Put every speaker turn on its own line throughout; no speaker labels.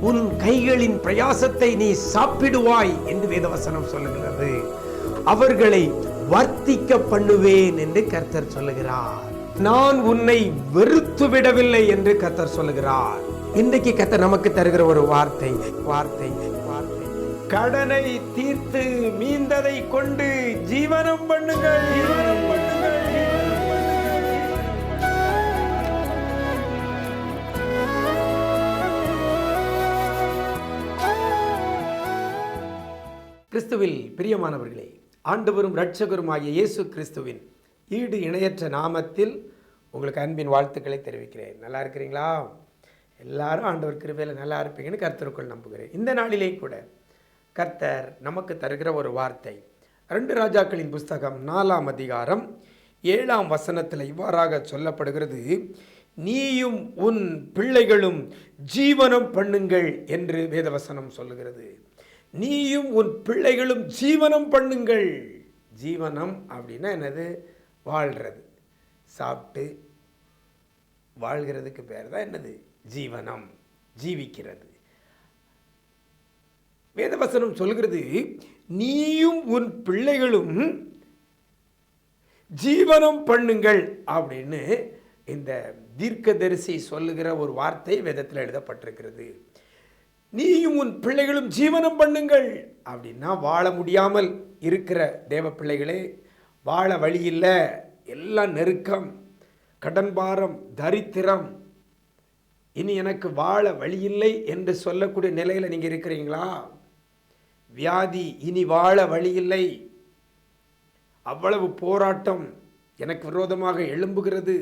உன் கைகளின் பிரயாசத்தை நீ சாப்பிடுவாய் என்று வேதவசனம் சொல்லுகிறது. அவர்களை வர்த்திக்க பண்ணுவேன் என்று கர்த்தர் சொல்லுகிறார். நான் உன்னை வெறுத்து விடவில்லை என்று கர்த்தர் சொல்லுகிறார். இன்றைக்கு கர்த்தர் நமக்கு தருகிற ஒரு வார்த்தை வார்த்தை வார்த்தை. கடனை தீர்த்து மீந்ததை கொண்டு ஜீவனம் பண்ணுங்கள் ஜீவனம் பண்ணுங்கள். கிறிஸ்துவில் பிரியமானவர்களே ஆண்டவரும் இரட்சகருமாகிய இயேசு கிறிஸ்துவின் ஈடு இணையற்ற நாமத்தில் உங்களுக்கு அன்பின் வாழ்த்துக்களை தெரிவிக்கிறேன். நல்லா இருக்கிறீங்களா? எல்லாரும் ஆண்டவர் கிருபையில் நல்லா இருப்பீங்கன்னு கர்த்தருக்குள் நம்புகிறேன். இந்த நாளிலே கூட கர்த்தர் நமக்கு தருகிற ஒரு வார்த்தை. ரெண்டு ராஜாக்களின் புஸ்தகம் நாலாம் அதிகாரம் ஏழாம் வசனத்தில் இவ்வாறாக சொல்லப்படுகிறது. நீயும் உன் பிள்ளைகளும் ஜீவனம் பண்ணுங்கள் என்று வேதவசனம் சொல்லுகிறது. நீயும் உன் பிள்ளைகளும் ஜீவனம் பண்ணுங்கள். ஜீவனம் அப்படின்னா என்னது? வாழ்கிறது சாப்பிட்டு வாழ்கிறதுக்கு பேர் தான் என்னது? ஜீவனம். ஜீவிக்கிறது. வேதவசனம் சொல்கிறது நீயும் உன் பிள்ளைகளும் ஜீவனம் பண்ணுங்கள் அப்படின்னு இந்த தீர்க்கதரிசி சொல்லுகிற ஒரு வார்த்தை வேதத்தில் எழுதப்பட்டிருக்கிறது. நீயும் உன் பிள்ளைகளும் ஜீவனம் பண்ணுங்கள். அப்படின்னா வாழ முடியாமல் இருக்கிற தேவ பிள்ளைகளே வாழ வழி இல்லை எல்லாம் நெருக்கம் கடன் பாரம் தரித்திரம். இனி எனக்கு வாழ வழியில்லை என்று சொல்லக்கூடிய நிலையில் நீங்கள் இருக்கிறீங்களா? வியாதி இனி வாழ வழியில்லை. அவ்வளவு போராட்டம் எனக்கு விரோதமாக எழும்புகிறது.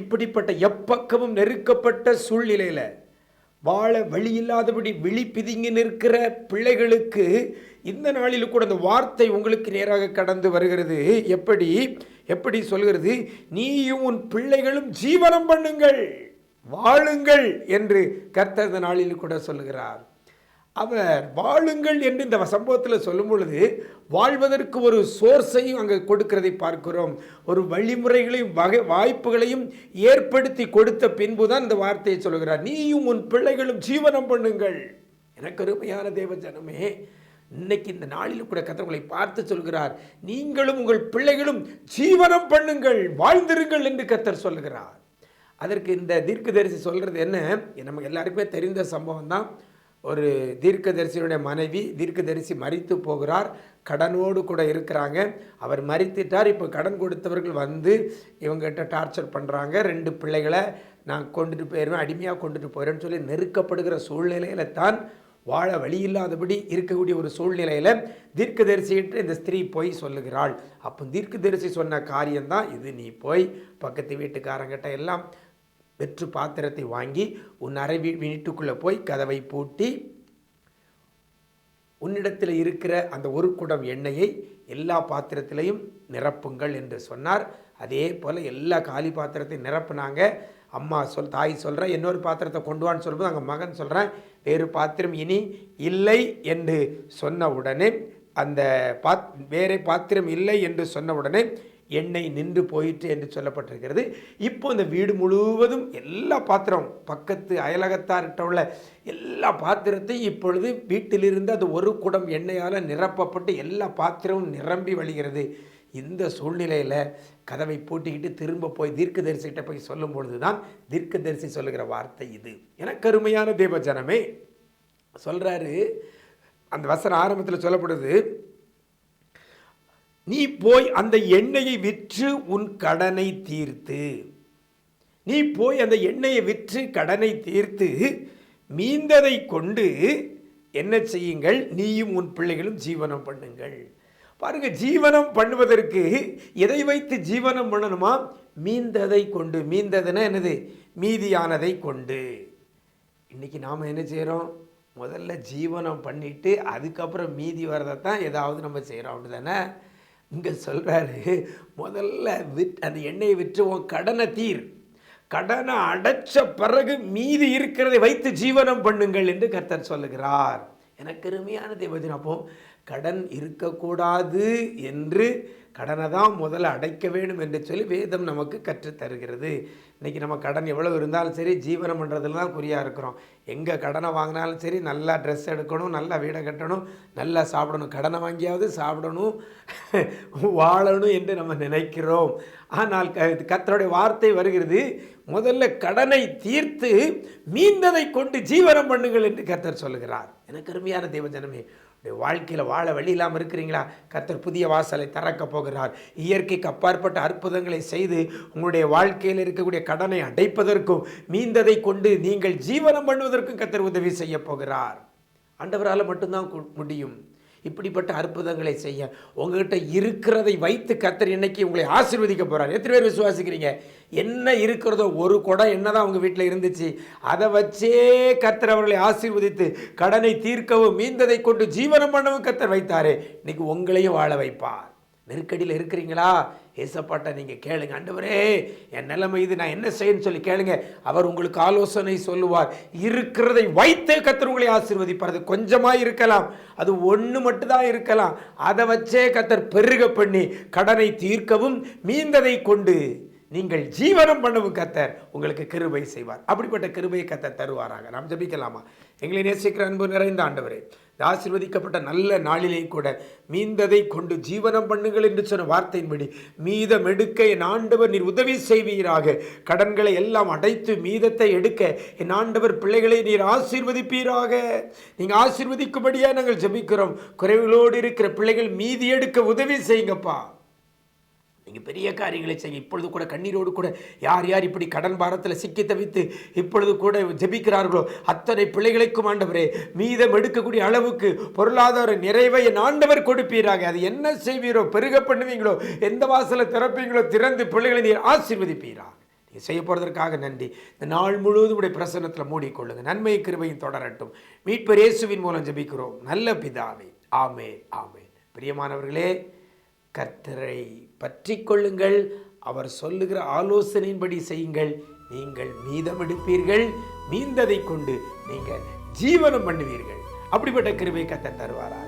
இப்படிப்பட்ட எப்பக்கமும் நெருக்கப்பட்ட சூழ்நிலையில் வாழ வழி இல்லாதபடி விழி பிதுங்கி நிற்கிற பிள்ளைகளுக்கு இந்த நாளில் கூட அந்த வார்த்தை உங்களுக்கு நேராக கடந்து வருகிறது. எப்படி? எப்படி சொல்கிறது? நீயும் உன் பிள்ளைகளும் ஜீவனம் பண்ணுங்கள் வாழுங்கள் என்று கர்த்தர் இந்த நாளில் கூட சொல்லுகிறார். அவர் வாழுங்கள் என்று இந்த சம்பவத்தில் சொல்லும் பொழுது வாழ்வதற்கு ஒரு சோர்ஸையும் அங்கே கொடுக்கிறதை பார்க்கிறோம். ஒரு வழிமுறைகளையும் வகை வாய்ப்புகளையும் ஏற்படுத்தி கொடுத்த பின்பு தான் இந்த வார்த்தையை சொல்கிறார் நீயும் உன் பிள்ளைகளும் ஜீவனம் பண்ணுங்கள். எனக்கு அருமையான தேவ ஜனமே இன்னைக்கு இந்த நாளில் கூட கத்தவங்களை பார்த்து சொல்கிறார். நீங்களும் உங்கள் பிள்ளைகளும் ஜீவனம் பண்ணுங்கள் வாழ்ந்திருங்கள் என்று கத்தர் சொல்லுகிறார். அதற்கு இந்த தீர்க்கதரிசி சொல்கிறது என்ன? நமக்கு எல்லாருக்குமே தெரிந்த சம்பவம் தான் ஒரு தீர்க்கதரிசியுடைய மனைவி தீர்க்கதரிசி மறித்து போகிறார். கடனோடு கூட இருக்கிறாங்க. அவர் மறித்துட்டார் இப்போ கடன் கொடுத்தவர்கள் வந்து இவங்ககிட்ட டார்ச்சர் பண்ணுறாங்க ரெண்டு பிள்ளைகளை நான் கொண்டுட்டு போயிடுவேன் அடிமையாக கொண்டுட்டு போயிடுறேன்னு சொல்லி நெருக்கப்படுகிற சூழ்நிலையில் தான் வாழ வழி இல்லாதபடி இருக்கக்கூடிய ஒரு சூழ்நிலையில் தீர்க்கதரிசிகிட்ட இந்த ஸ்திரீ போய் சொல்லுகிறாள். அப்போ தீர்க்கதரிசி சொன்ன காரியம்தான். இது நீ போய் பக்கத்து வீட்டுக்காரங்கிட்ட எல்லாம் வெற்று பாத்திரத்தை வாங்கி உன் அறை வீ வீட்டுக்குள்ளே போய் கதவை பூட்டி உன்னிடத்தில் இருக்கிற அந்த ஒரு குடம் எண்ணெயை எல்லா பாத்திரத்திலையும் நிரப்புங்கள் என்று சொன்னார். அதே போல் எல்லா காலி பாத்திரத்தையும் நிரப்புனாங்க. அம்மா சொல் தாய் சொல்கிறேன் இன்னொரு பாத்திரத்தை கொண்டு வான்னு சொல்லும்போது அங்கே மகன் சொல்கிறேன் வேறு பாத்திரம் இனி இல்லை என்று சொன்ன உடனே அந்த பாத் வேறு பாத்திரம் இல்லை என்று சொன்ன உடனே எண்ணெய் நின்று போயிற்று என்று சொல்லப்பட்டிருக்கிறது. இப்போ இந்த வீடு முழுவதும் எல்லா பாத்திரம் பக்கத்து அயலகத்தார்கிட்ட உள்ள எல்லா பாத்திரத்தையும் இப்பொழுது வீட்டிலிருந்து அது ஒரு குடம் எண்ணெயால் நிரப்பப்பட்டு எல்லா பாத்திரமும் நிரம்பி வழிகிறது. இந்த சூழ்நிலையில் கதவை பூட்டிக்கிட்டு திரும்ப போய் தீர்க்க தரிசிக்கிட்ட போய் சொல்லும் பொழுது தான் தீர்க்கதரிசி சொல்லுகிற வார்த்தை இது. எனக்கு கருமையான தேவஜனமே சொல்கிறாரு அந்த வசன ஆரம்பத்தில் சொல்லப்படுது. நீ போய் அந்த எண்ணெயை விற்று உன் கடனை தீர்த்து. நீ போய் அந்த எண்ணெயை விற்று கடனை தீர்த்து மீந்ததை கொண்டு என்ன செய்யுங்கள்? நீயும் உன் பிள்ளைகளும் ஜீவனம் பண்ணுங்கள். பாருங்க ஜீவனம் பண்ணுவதற்கு எதை வைத்து ஜீவனம் பண்ணணுமா? மீந்ததை கொண்டு. மீந்ததுன்னா என்னது? மீதியானதை கொண்டு. இன்னைக்கு நாம் என்ன செய்கிறோம் முதல்ல ஜீவனம் பண்ணிட்டு அதுக்கப்புறம் மீதி வரதை தான் ஏதாவது நம்ம செய்கிறோம் அப்படி தானே இங்கே சொல்கிறாரு முதல்ல விட் அந்த எண்ணெயை விற்றுவோம் கடனை தீர். கடனை அடைச்ச பிறகு மீதி இருக்கிறதை வைத்து ஜீவனம் பண்ணுங்கள் என்று கர்த்தர் சொல்லுகிறார். எனக்கு அருமையான தேவஜன் அப்போ கடன் இருக்கக்கூடாது என்று கடனை தான் முதல்ல அடைக்க வேண்டும் என்று சொல்லி வேதம் நமக்கு கற்றுத்தருகிறது. இன்றைக்கி நம்ம கடன் எவ்வளவு இருந்தாலும் சரி ஜீவனம் பண்ணுறதுல தான் குறியாக இருக்கிறோம். எங்கே கடனை வாங்கினாலும் சரி நல்லா ட்ரெஸ் எடுக்கணும் நல்லா வீடை கட்டணும் நல்லா சாப்பிடணும். கடனை வாங்கியாவது சாப்பிடணும் வாழணும் என்று நம்ம நினைக்கிறோம். ஆனால் க கத்தருடைய வார்த்தை வருகிறது முதல்ல கடனை தீர்த்து மீந்ததை கொண்டு ஜீவனம் பண்ணுங்கள் என்று கர்த்தர் சொல்லுகிறார். எனக்கு அருமையான தேவஜனமே வாழ்க்கையில் வாழ வழி இல்லாமல் இருக்கிறீங்களா? கர்த்தர் புதிய வாசலை திறக்க போகிறார். இயற்கைக்கு அப்பாற்பட்ட அற்புதங்களை செய்து உங்களுடைய வாழ்க்கையில் இருக்கக்கூடிய கடனை அடைப்பதற்கும் மீந்ததை கொண்டு நீங்கள் ஜீவனம் பண்ணுவதற்கும் கத்தர் உதவி செய்ய போகிறார். ஆண்டவரால் மட்டும்தான் முடியும். இப்படிப்பட்ட அற்புதங்களை செய்ய. உங்ககிட்ட இருக்கிறதை வைத்து கத்தர் இன்னைக்கு உங்களை ஆசிர்வதிக்க போகிறார் எத்தனை பேர் விசுவாசிக்கிறீங்க? என்ன இருக்கிறதோ ஒரு குடம் என்னதான் உங்கள் வீட்டில் இருந்துச்சு அதை வச்சே கத்தர் அவர்களை ஆசீர்வதித்து கடனை தீர்க்கவும் மீந்ததை கொண்டு ஜீவனம் பண்ணவும் கத்தர் வைத்தாரே. இன்னைக்கு உங்களையும் வாழ வைப்பார். நெருக்கடியில் இருக்கிறீங்களா? ஏசப்பாட்டை நீங்கள் கேளுங்க. அண்டவரே என் நிலைமை இது. நான் என்ன செய்யணும்னு சொல்லி கேளுங்க. அவர் உங்களுக்கு ஆலோசனை சொல்லுவார். இருக்கிறதை வைத்தே கத்தர் உங்களை ஆசீர்வதிப்பார். அது கொஞ்சமாக இருக்கலாம். அது ஒன்று மட்டும்தான் இருக்கலாம். அதை வச்சே கத்தர் பெருக பண்ணி கடனை தீர்க்கவும் மீந்ததை கொண்டு நீங்கள் ஜீவனம் பண்ணவும் கத்தர் உங்களுக்கு கிருபை செய்வார். அப்படிப்பட்ட கிருபையை கத்தர் தருவாராக. நாம் ஜபிக்கலாமா? எங்களை நேசிக்கிற அன்பு நிறைந்த ஆண்டவரே ஆசிர்வதிக்கப்பட்ட ஆசீர்வதிக்கப்பட்ட நல்ல நாளிலேயும் கூட மீந்ததை கொண்டு ஜீவனம் பண்ணுங்கள் என்று சொன்ன வார்த்தையின்படி மீதம் எடுக்க என் ஆண்டவர் நீர் உதவி செய்வீராக. கடன்களை எல்லாம் அடைத்து மீதத்தை எடுக்க என் ஆண்டவர் பிள்ளைகளை நீர் ஆசீர்வதிப்பீராக. நீங்கள் ஆசீர்வதிக்கும்படியாக நாங்கள் ஜெபிக்கிறோம். குறைவுகளோடு இருக்கிற பிள்ளைகள் மீதி எடுக்க உதவி செய்யுங்கப்பா. நீங்கள் பெரிய காரியங்களை செய்ய இப்பொழுது கூட கண்ணீரோடு கூட யார் யார் இப்படி கடன் பாரத்தில் சிக்கி தவித்து இப்பொழுது கூட ஜெபிக்கிறார்களோ அத்தனை பிள்ளைகளுக்கும் ஆண்டவரே மீதம் எடுக்கக்கூடிய அளவுக்கு பொருளாதார நிறைவை என் ஆண்டவர் கொடுப்பீராக. அது என்ன செய்வீரோ பெருக பண்ணுவீங்களோ எந்த வாசலை திறப்பீங்களோ திறந்து பிள்ளைகளை நீர் ஆசீர்வதிப்பீரா நீ செய்ய போகிறதற்காக நன்றி. இந்த நாள் முழுவதும் உடைய பிரசன்னத்தில் மூடிக்கொள்ளுங்க. நன்மை கிருபையும் தொடரட்டும். மீட்பர் இயேசுவின் மூலம் ஜெபிக்கிறோம். நல்ல பிதாவே. ஆமே ஆமே பிரியமானவர்களே கர்த்தரை பற்றி கொள்ளுங்கள் அவர் சொல்லுகிற ஆலோசனையின்படி செய்யுங்கள். நீங்கள் மீதம் எடுப்பீர்கள் மீந்ததை கொண்டு நீங்கள் ஜீவனம் பண்ணுவீர்கள். அப்படிப்பட்ட கிருபை கத்த தருவாரா?